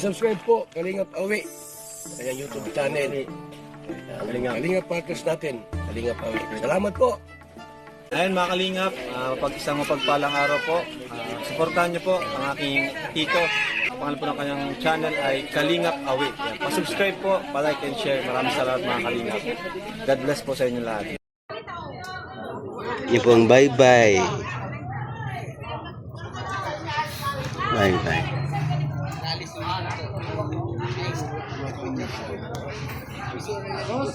subscribe po, Kalingap Awi. Kaya YouTube channel. Kalingap. Kalingap Partners natin. Kalingap Awi. Salamat po. Ayun mga kalingap, uh, pag isang mapagpalang araw po, ah, supportahan niyo po ang aking tito. Ang pangalan po ng kanyang channel ay Kalingap Awi. Yan. Pa-subscribe po, pa-like and share. Maraming salamat mga kalingap. God bless po sa inyo lahat. Yan po ang bye-bye. Bye-bye. Hello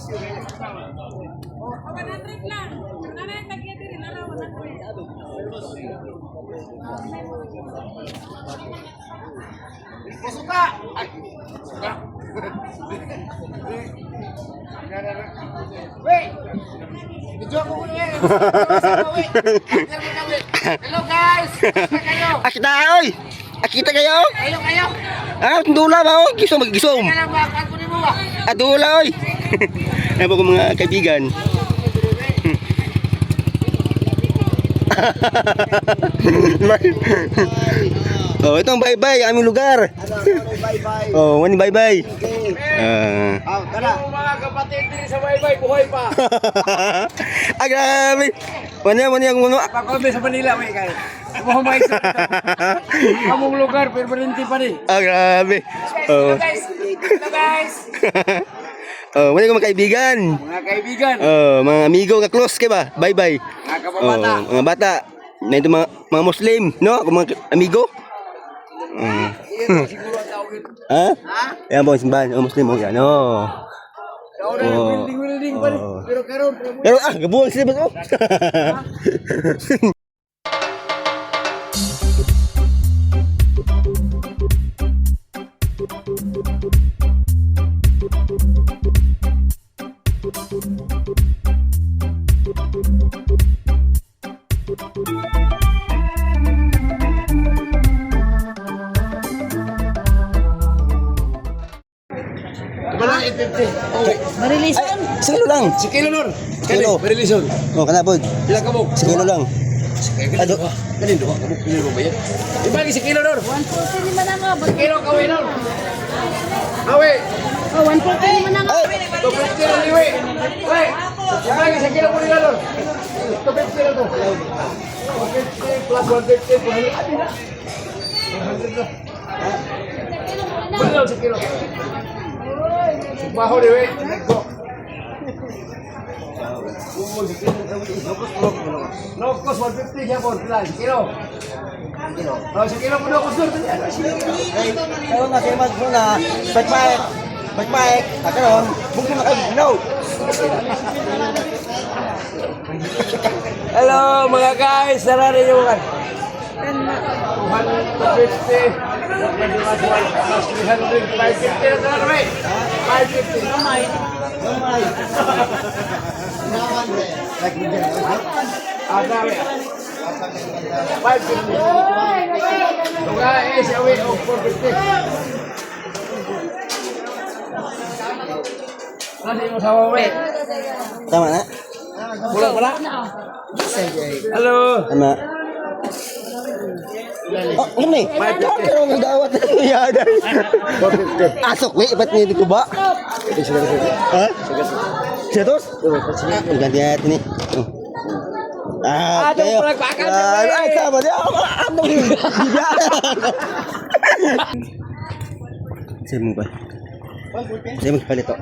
guys! Kayo! Akita oy! Akita kayo? Hello kayo! Ah, dula ba oh? Gisom gisom. Kaya lang ba? Kan ko ni mo ba? Ah, dula oy. Yan po ko mga kaibigan. oh, ito ang bye-bye ang aming lugar. Bye-bye! Oh, wani bye-bye. Ah. Oh, tara! mga kapatid din sa bye-bye, buhay pa! ah, grabe. Wani wani ang muno. Pakobe sa Manila, may kayo. May sa among lugar, permanente pa rin. Ah, grabe. Oh. guys! Hello guys! oh, wani ko mga kaibigan. Mga kaibigan, Oh, mga amigo nga close kay ba? Bye-bye. mga kababata, Oh, mga bata. Na ito mga, mga Muslim, no? Ako mga amigo. Mm. Ha? Yan po, simbahan. Oh, Muslim, oh, yan. Oh. Oh. Oh. Pero karon, Pero, ah, gabuhan sila ba? Oh. lang. Si Kilo Lor. Kilo. Kani, Marilison. Oh, kanapod. Pila ka mo? Sa kilo lang. Ado. Kanin do ako. Pila mo ba yan? Ibagi si Kilo Lor. 140 naman ang. Si Kilo kawe Lor. Awe. Oh, 140 naman ang Ay! To Kilo liwi. Ay. Ibagi si Kilo mo nila Lor. To Kilo to. 150 plus 150 plus Adi na. 100 na. Wala si Kilo. Baho liwi. Go. No cost 150 siya po. Kilo. Kilo. Oh, si Kilo mo no cost doon. Ayaw nga siya mag-una. Ba't-baik. Ba't-baik. Kakaroon. Buksan na kayo. No. Hello mga guys, sarari nyo mga 250 plus 300, 550 na sarari 550 Namay Namay Ah, dami 550 Mga is away of 450 Nasi mo sa away Tama na. Wala, wala Hello Tama. Oh, ano ni? Kakaroon ng dawat na niyada. 450 Asok, ni. Ba't niya ko ba? Ha? Siya tos? Ang ganti natin ni. Ah, Aduh, kayo. pula pakan Ah, ni. Ay, tama. Di ako ano ni. Sige mo ba? Sige mo palit to.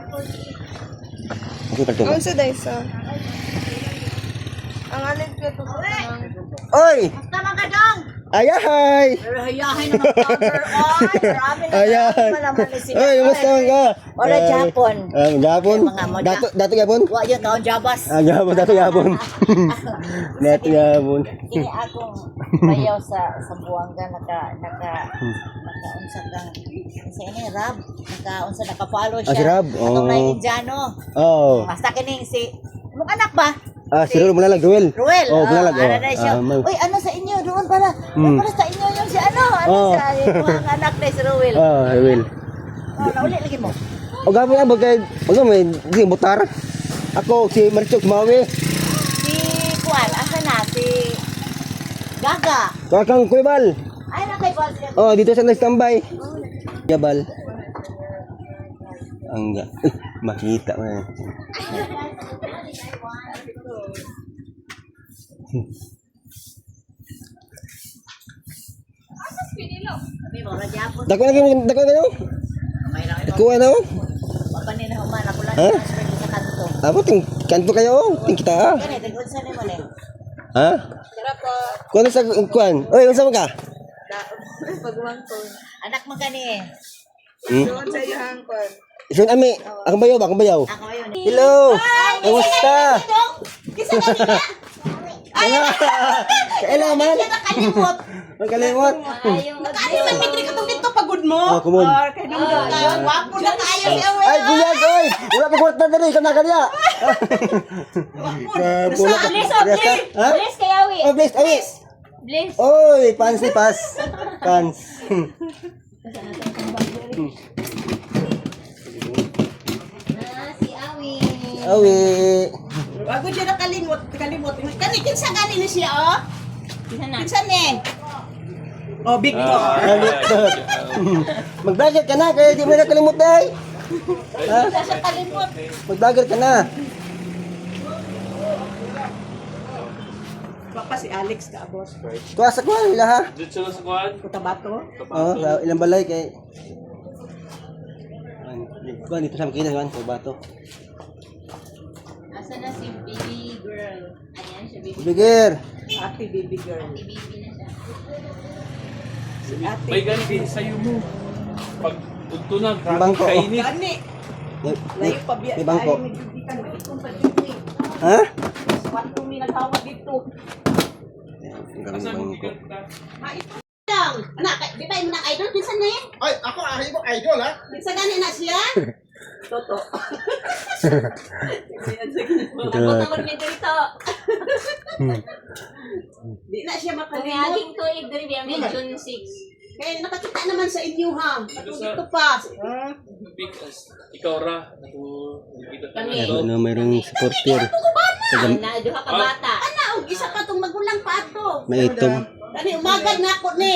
Ako palit Ang to. sa daysa. Ang alin ko ito ko Oy! Tama ka Ayahay! Pero hayahay naman counter on. Marami na Ayahay! malaman ni sila. Oy, kamusta ka? Wala, Ay, Japon. Ah, Japon? Mga moda. Dato, dato Japon? Wa yun taon jabas. Ah, Japon, dato Japon. dato Japon. Kini akong bayaw sa sa Buanga naka naka naka unsa kang sa ini Rab naka unsa naka-follow siya. Ah, si Rab? Atong Oh. may Indiano. Oh. Basta kining si Mong anak ba? Ah, si Ruel Mulalag, Ruel. Ruel. Oh, Mulalag. Ano na siya? Ah, Uy, ano sa inyo? Doon pala. Hmm. Doon pala sa inyo yung si ano? Ano Oh. sa yung mga anak na si Ruel? Ah, Ruel. Oh, nauli lagi mo. O gabo nga bagay, baga may di butar. Ako si Marichok Mawi. Si Juan, asa na? Si Gaga. Kakang Kuibal. Ay, na Boss. Oh, dito sa nagtambay. Jabal. Ang ga. Eh, makita mo yan. Gyapon. Dako na kayo, dako na kayo. Dako ano? Papa ni na human ako lang Ha? ko sa kanto. Ako, ting, kanto kayo. Ting kita ah. Kani tagod sa ni mo ni. Ha? Kuan sa kuan. Oy, unsa man ka? Anak mo kani. Hmm? Isun ami, akong bayaw ba, akong bayaw. Ako ayo ni. Hello. Kamusta? Kailan man? Kalimot. Magkalimot. Ayong Ano man mitri ka dito pagod mo? Oh, kumon. Or kay nung uh, wapo na kayo si. Ay, buyag, oy! Wala pa kwarta dali, kana kanya. Pula ka. Please, oh. Ha? Bless kay Awi. Oh, please, ayis. Bless. Oy, pants ni pas. Pants. Na si Awi. Awi. Bago siya nakalimot, kalimot. Kani kinsa gani ni siya oh? Kinsa ni? Oh, big to. Mag-vlogger ka na, kaya di mo na kalimut ay. Ha? Sa kalimot. Mag-vlogger ka na. Papa si Alex ka boss. Kuha sa kuha nila ha. Kutabato. Oo, sa ilang balay kay... Kuha dito sa makina, kuha, sa bato. Asa na si baby girl? Ayan siya baby. Bigir. Ate baby girl. Baby na siya. Si ate. May ganun din sa'yo mo. Pag punto na, grabe bangko. kainit. Gani. Layo pa biya. itong pa dito. Ha? Kwanto mi naghawa dito. Ang galing bangko. Lang. Anak, di ba yung mga idol? Kinsa ni? Ay, ako ahay mo idol ha. Kinsa gani na siya? Toto. Ako ni dito. Di na siya makalimot. aging tuig diri biya may June 6. Kaya nakakita naman sa inyo ha. Dito pa. Because ikaw ra, Kami. na Ano, mayroong supporter. Ay, na duha ka bata. Ana, og isa pa tong magulang pa ato. May itom. Kani umagad na ako ni.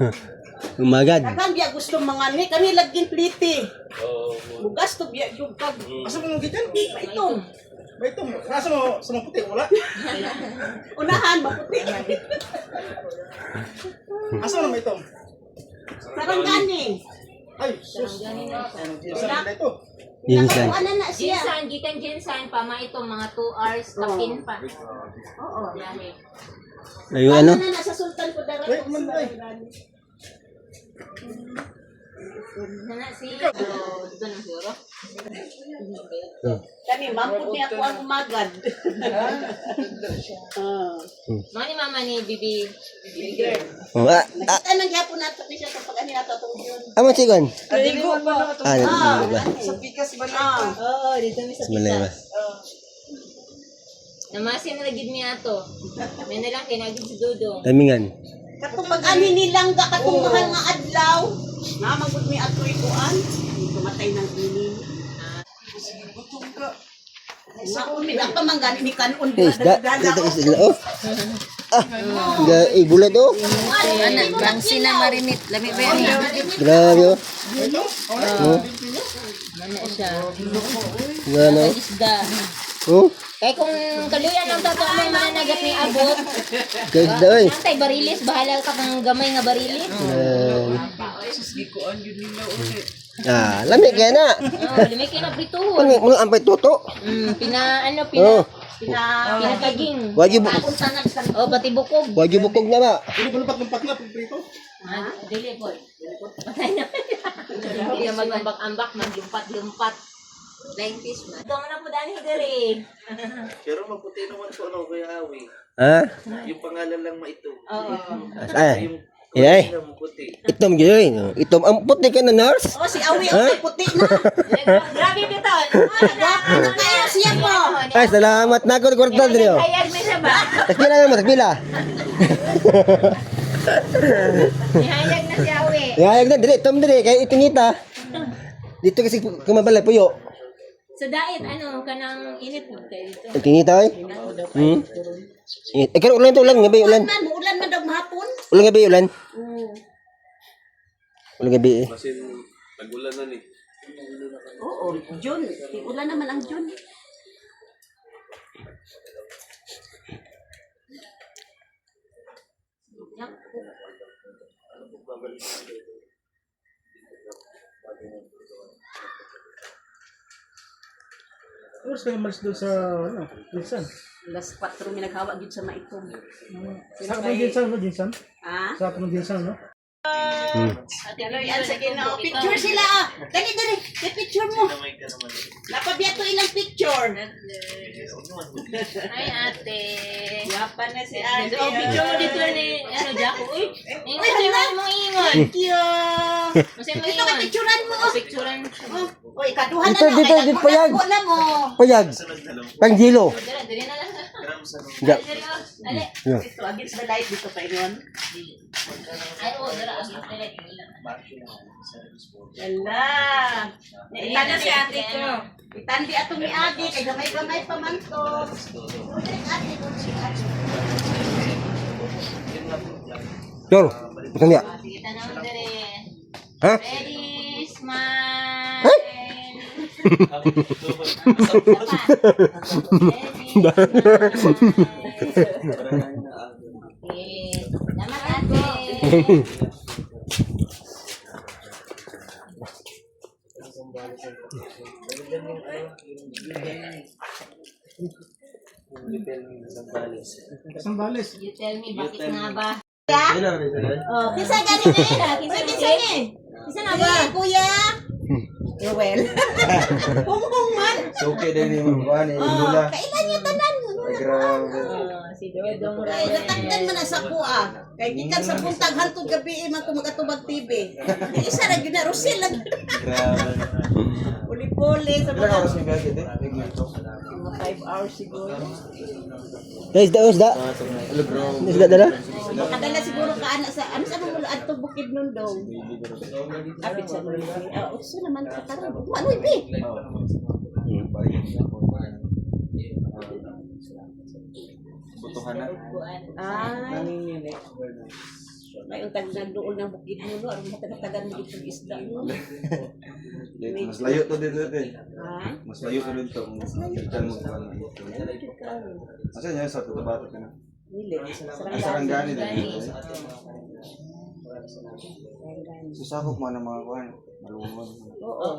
Umagad. Dagan biya gusto mga ni kani laging pliti. Oh, Bugas to biya yung pag Asa mo gitan? ito. May ito, nasa mo sa mga puti wala. Unahan maputi. Asa mo may ito? Sarang gani. Ay, sus. Isa na ito. Yinsan. Ano na siya? Jinsan, gikan jinsan pa ma ito mga 2 hours tapin pa. Oo. Dami. Ayun ano? Ano na sa Sultan ko dara. Wait, man, ay. Nana si Dito na siguro. Kani mampud ni ako ang umagad. Ah. Mga ni mama ni Bibi. Bibi girl. Ah, ah, Nakita nang gyapon nato ni siya kapag ani nato tong yun. amo sigon. Adigo pa. Ah, Ah, sa pikas ba na? Oo, dito mi sa ba? Namasin na lagid niya to. May na lang kinagid si Dudong. Tamingan. Katong pag ani nilang ga katong mahal nga adlaw. Na magud mi ato ikuan. Tumatay ng inin. Sa umi na pa man gani ni kanon Eh, isda. Ito isda. Oh. Ah, ga ibulad oh. Ana, bang sina marinit. Lami ba yan? Grabe oh. Mana siya. Isda. Oh, Kaya kung kaluyan ang totoo mo yung mga nagat ni abot, ga isda oy. Nantay barilis, bahala ka kang gamay nga barilis. Ah, lami kaya na. Oh, limi kayo na prituhon. Kung mo ampay toto. Mm, pina, ano, Oh, pina, pinataging. wagi bu Oh, pati bukog. wagi bukog na ba? Hindi ba lumpat-lumpat na prito? Ah, dili po. Patay na. Hindi na mag-ambak-ambak, maglumpat-lumpat. This man. Ito na po dani diri. Pero maputi naman po ano, Kuya Awi. Ha? Yung pangalan lang maito. Oo. Ay. Maputi. Itom gyud. Itom ang puti ka na nurse. Oh, si Awi ang puti na. Grabe dito. Ano kaya siya po? Ay, salamat na ko kwarta diri. Hayag na siya ba? Takpila na mo, takpila. Nihayag na siya, uwi. Yayag na diri, tom diri kay itinita. Dito kasi kumabalay puyo. Sa diet, ano, kanang init mo kayo dito. Itinita ay. Hmm. Eh, karo ulan to ulan, gabi ulan. Man, muulan man daw mahapon. Ulan gabi ulan. Wala gabi eh. Kasi nagulan na ni. Oo, June. Ulan naman ang June. Oras kayo malis doon sa, ano, Jinsan. Alas 4 may naghawa gid sa maitong. Sa mo Jinsan, no, Jinsan? Ha? Sa mo Jinsan, no? Ano yan sa Ginoo. Picture sila ah. Dali dali. May picture mo. Napabiyato ilang picture. Hi, ate. Yapa na si Ate. Oh, picture mo dito ni ano Jack. Uy, Uy, ingon hala. mo ingon. Thank you. Kasi mo Dito ka ingon. picturean mo. Picturean. Oh, Uy, kaduhan na Dito, na. dito, Kaya dito, payag. ko na mo. Payag. Pang jilo. Dali, dali na lang. Ja. Dali, oh. Dali. Yeah. Ito, against the light dito pa yun. Ay, oh, dala. Dali. Yala. Itanda si ate ko. Itandi atong ni ate. Kaya gamay-gamay pa man to. Yor. Bukan dali. Ha? Ready, smile. Salamat ate. Isang balis. You tell me, bakit nga ba? Oh, kisa gani ni. Uy, kisa ni. Isa na ba? Kuya. Ruel. Hunghong man. Suki din yung mga ni Oh, kailan yung tanan mo? Grabe. Si Dodong Ay, natagdan man na sa kuha. Kay gikan sa buntag hantod gabi eh, man ko magatubag TV. Isa ra gyud na Rosel lang. Grabe. Puli-puli sa Ilang mga oras yung gagawin eh? mga 5 hours siguro. Guys, da, da. Isda dala. Kadala siguro ka ana sa ano sa mga adto bukid nun daw. Apit sa mga. Ah, uso naman ka karon. Ano ibi? Butuhan na. Ah. May untag nagduol ng bukid mo no, aron matagatagan mo itong isda mo. Mas layo to dito eh. Ha? Mas layo to dito. Mas layo. Diyan mo pa na ito. Asa niya sa tutubato ka na? Ang sarangani din. Susakop mo ng mga kuhan. Malumon. Oo.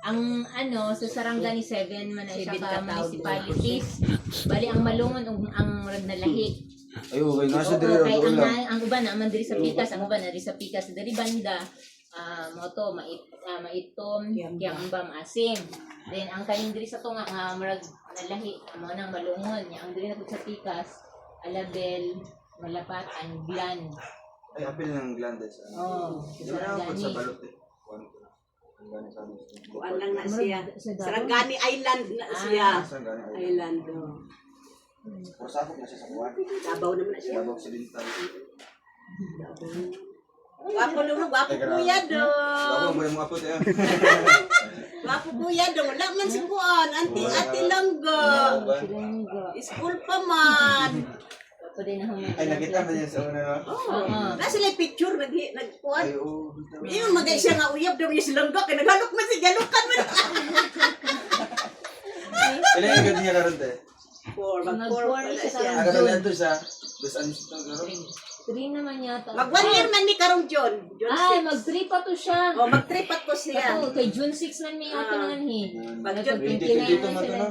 Ang ano, sa Sarangani 7 man na siya ka municipalities. Bali ang malungon ang, ang rag na lahi. Ay, okay. Nasa Oo, dito. kay Doon ang, lang. ang uban na man diri sa pikas, ang uban na diri sa pikas diri banda. Ah, moto mait ah, maitom, kiyang umbam asim. Then ang kaning diri sa tunga nga murag nalahi amo nang malungon ang diri na sa pikas. Alabel, malapat ang glan. Ay, apil ng glandes. Oh, sa ako sa Sarangani. balot eh. Kuhan ko na. Ang gani sa amin. Kuan lang na siya. Sa? Sarangani Island na siya. Sarangani. ay- Island. oh. Sakop na siya sa kuhan. Davao naman na siya. Dabog Occidental. Wapo lulo, wapo kuya do. Dabog mo mga apot eh. Wapo kuya do. Wala man si kuan. Anti ati langga. School pa man. Ay, nakita mo niya sa una no? Oo. Na sila picture nag nagkuan. Ay, oo. Iyon magay siya nga uyab daw niya silang gak. Naghalok man si galukan man. Ilan yung ganyan niya karoon te? Four, mag Mag four four pala siya siya. Aga na to siya. Dos ito karoon. Three naman yata. Mag one year man ni karong John. John Ay, 6. mag three pa to siya. Oh, mag tripat ko siya. Ako, kay June 6 man may akin Ah. naman. Pag June 20 29 dito na man to sila. no?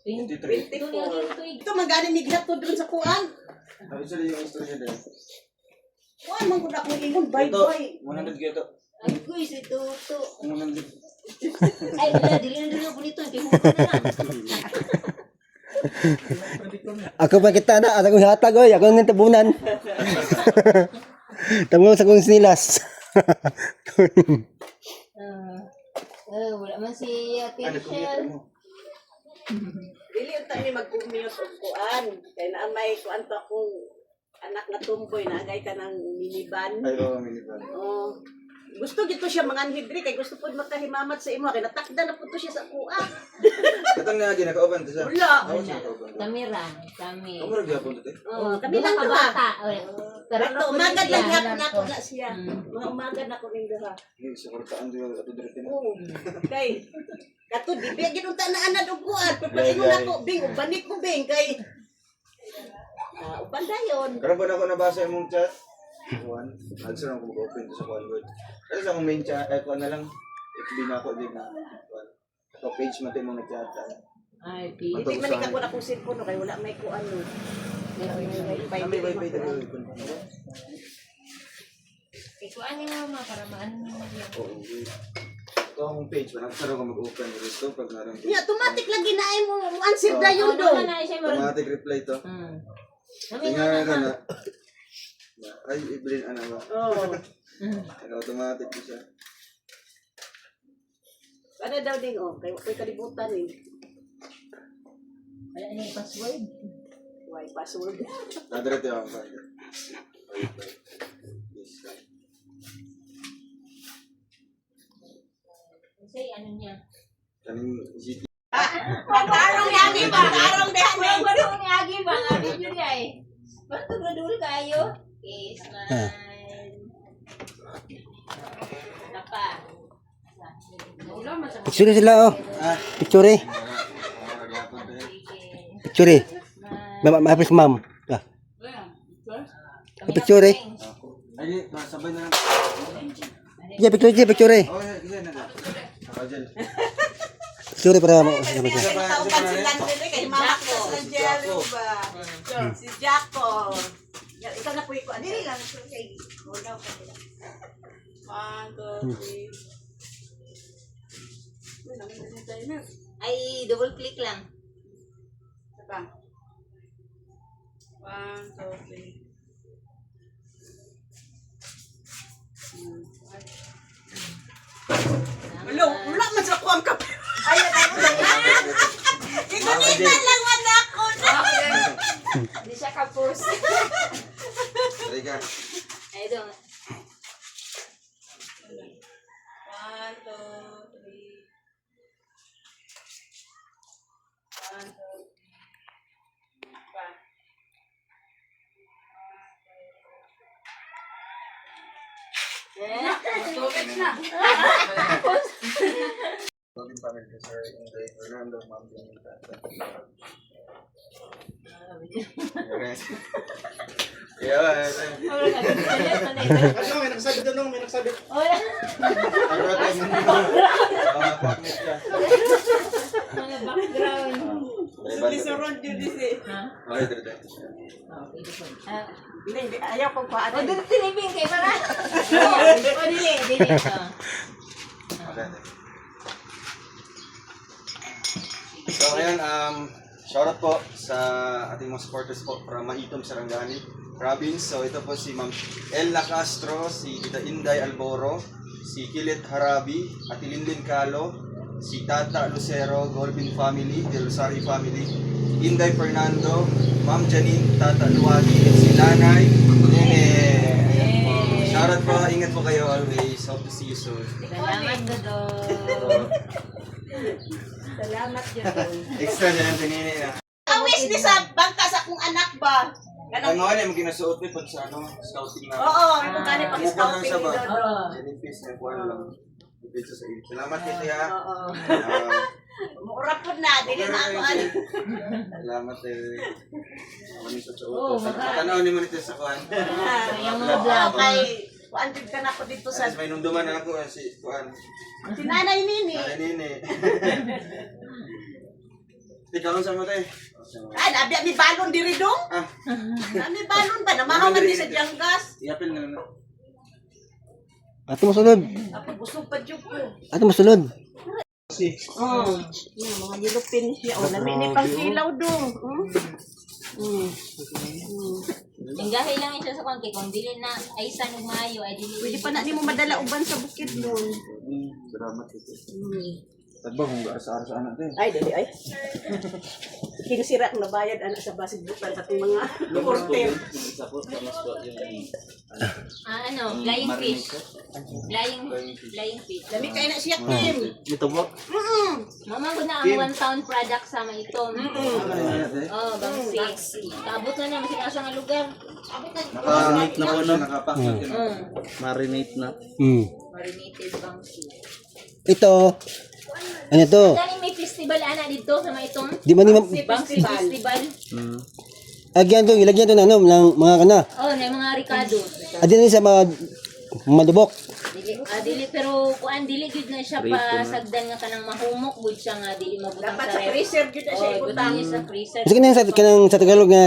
23. 23. Ito magani miglat to doon sa kuan. Ano sila yung istorya din? Kuan man gud ako ingon bye Ito, bye. 100 kaya to. Ay, kuy, si Toto. 100. Ay, wala, dili na dili na bonito. Kay Hugo na lang. Ako pa kita na, ako hatag oy, ako nang tabunan. Tamo sa kong sinilas. Ah, ah, wala man si Ate Michelle. Dili unta ni mag-commute og kuan. Kay naa may kuan to akong anak na tumboy na agay ka ng minivan. Ay, oo, minivan. Oh. Gusto gito siya mga hidri kay gusto pud makahimamat sa imo kay natakda na pud to siya sa kuha. Katang na agi nakauban to sa. Wala. Ako sa nakauban. Kamera, kami. Amo ra gyapon to te. Oh, kami lang ka bata. Pero Ito, umagad lang yapon ako na siya. Mm. Mga umagad ako ning duha. Ni sa kortaan do ato dire tin. Oo. Kay kato di biya ginunta na ana duguan. Yay, Pagpaingon yay. ako bing ubanit ko bing kay Ah, uban dayon. Karon ba na ako nabasa imong chat? One. Answer ako mag-open to sa one word. Kasi sa akong main chat, ay ko na lang. FB na ako din na. One. Ito page mo tayo mong nag-chat. Ay, Ito, Hindi man ikaw na kung cellphone no, kay wala may kuan no. Pero may wifi. Makuha. tayo. ikuan niyo mama para maano mo yan. Oo. Ito ang page, wala ka ko mag-open dito pag naroon. Nya automatic lang ginaay mo mo answer dayon do. na na. Automatic reply to. Mm. Tingnan nga ka na. na. Ay, Evelyn, ano ba? Oh. Ano, automatic ko siya. Ano daw ding oh, kay koy kalibutan eh. Wala na yung password. Why password? Nadiretso ako pa. Yes, right. Kasi ano niya. Kaning GT. Pag-arong yani, pag-arong Ano dehani. ba daw ni Agi ba? Ano yun niya eh. Ba't nagradul kayo? Okay, smile. Napa. Wala man sa Picture sila oh. Picture eh. Picture eh. Ma'am, ma'am, ma'am. Ah. Picture eh. Ay, sabay na lang. Yeah, picture, yeah, picture. Oh, yeah, na. Picture para mo. Taugan si Landry kay mama ko jello ba. Si Jaco. Ya, Ikaw na po iko. Dili lang so kay Unaw ka nila. One, two, three. Tayo na. Ay, double click lang. Isa pa. One, two, three. Wala, wala man sa kuwang kape. Ay, tayo na yan. Igunita lang man ako na. Hindi siya kapos. Halika. Ay, doon. One, two, three. One, two, three. Pa. Robin family, sir. Inday, Fernando, ma'am, yung tata. Yeah, Ano, may nakasabi doon, may nakasabi. Wala. Ano tayo mo? Mga background. Sulisuron yun disi. Ha? Okay, dito Hindi. Ayaw kuhaan. O, doon tinibing kay para. O, dili, dili. So ngayon, um, shoutout po sa ating mga supporters po from Maitom, Sarangani Province. So ito po si Ma'am Elna Castro, si Tita Inday Alboro, si Kilit Harabi, Ati Linlin Calo, si Tata Lucero, Golbin Family, Del Rosario Family, Inday Fernando, Ma'am Janine, Tata Luwagi, at si Nanay Nene. Shoutout po, ingat po kayo always. Hope to see you soon. Salamat, Dodo. Salamat yun. Extra na lang pinili na. Awis ni sa bangka sa akong anak ba? Mga na, yung ginasuot ni pag sa ano, scouting na. Oo, ito gani pag Mukha lang scouting siya ba? Oo. Jellyfish na kuha lang. Dito sa iyo. Salamat kay ha. Oo. Muurap po na, dili na ako ano. Salamat eh. Ako ni sa Oo, utos. Tanaw ni mo nito sa kuhan. Yung mga vlog. Kay, kuandid ka na ako dito sa may nunduman na ako si kuhan. si Nanay Nini. Ay, nini. Ikaw lang sa mo tayo. Ay, nabi mi balon diri dong. Ah, Nami balon ba? Namahaw man di sa janggas. iapil na lang. Ato masulod. Ako busog pa jud ko. Ato masulod. Oh, yung mga yellow pin siya. Oh, lami ni pang kilaw dong. Hmm? Hmm. Tinggahi lang siya sa kongke. Kung dili na ay isa ng mayo, ay dili. Pwede pa na ni mo madala uban sa bukid doon. Salamat ito. Hmm. Tagba, kung garas-aras anak to eh. Ay, dali ay. Kinisira ang nabayad anak sa basig bukan sa mga reporter. Isa po, tamas po yung Ah, ano, flying fish. Flying, flying fish. Lami kayo na siya, Kim. Ito po. Mama ko na ang one town product sa mga ito. Oh, bangsi. Kaabot na naman sila sa nga lugar. Marinate na po, no? Nakapak Mm. Marinate na. Hmm. Marinated bangsi. Ito. Ano to? Dali may festival ana dito sa mga itong Di man ni ma- bangsi festival. Mm. agyan to, ilagyan to na ano, ng mga kana. Oh, na mga Ricardo. Adi na sa mga madubok. Dili, ah, dili pero kuan dili gud na siya pa sagdan nga kanang mahumok gud siya nga dili mabutang Dapat sa sa ref. freezer yun na siya Oh, ibutang. niya sa freezer. Kasi kanang sa, kanang sa Tagalog nga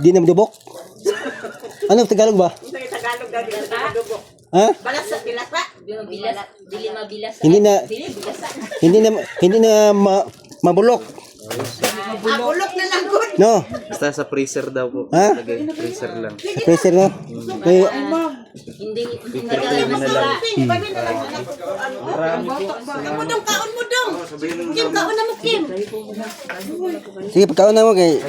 di na madubok. Ano Tagalog ba? Sa Tagalog daw sa Dubok. Ha? Balas sa dilata. Dili mabilas, dili mabilas. Hindi na- dili bilasan. Hindi na hindi na ma, mabulok. Ah, bulok na lang good. No? Basta sa freezer daw po. Ha? Lagay, freezer lang. Sa freezer no? May, Hindi hindi na lang. Ano? Kim mo dong kaon mo dong. Kim, kaon na mo, Kim. sige, pagkaon na mo kay...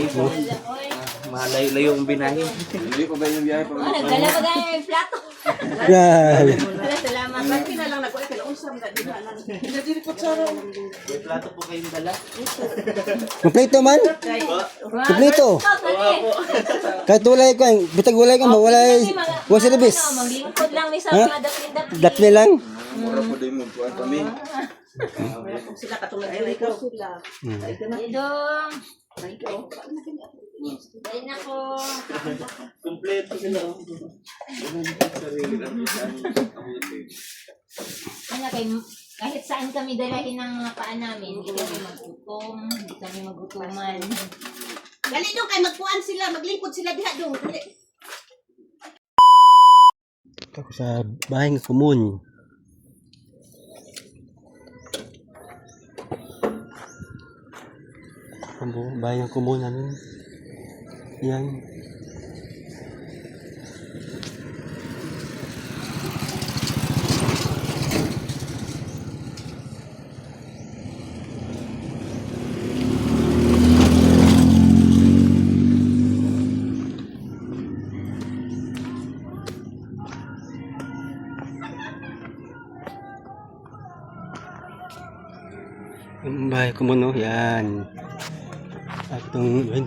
Malayo-layo ang binahin. Hindi ko ba yung biyahe? Oh, nagdala pa gani may plato. Grabe. Wala salamat. Ba't na lang nag-ulit? Kailan unsam na, di ba? May plato po kayong dala. Kompleto man. Kompleto. Kahit walay ko, bitag walay ko, walay wa service. Maglingkod lang may sa dapit-dapit. Datme lang. Mura po din mo kami. Kung sila katulad nila ikaw. Sila. Idong. Dahil na ko. Kompleto sila. Ano kay kahit saan kami dalahin ng mga paa namin, hindi kami magutom, hindi kami magutuman. Dali dong kay magkuan sila, maglingkod sila diha dong. Dali. Ako sa bahay ng kumun. Buong bahay ng kumun namin. Yan. Bahay ko no, yan. At itong, yun,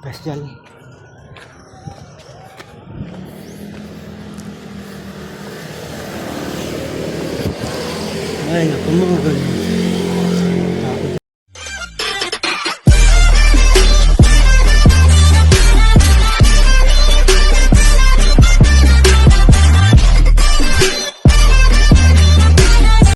special. Ay, naku mo.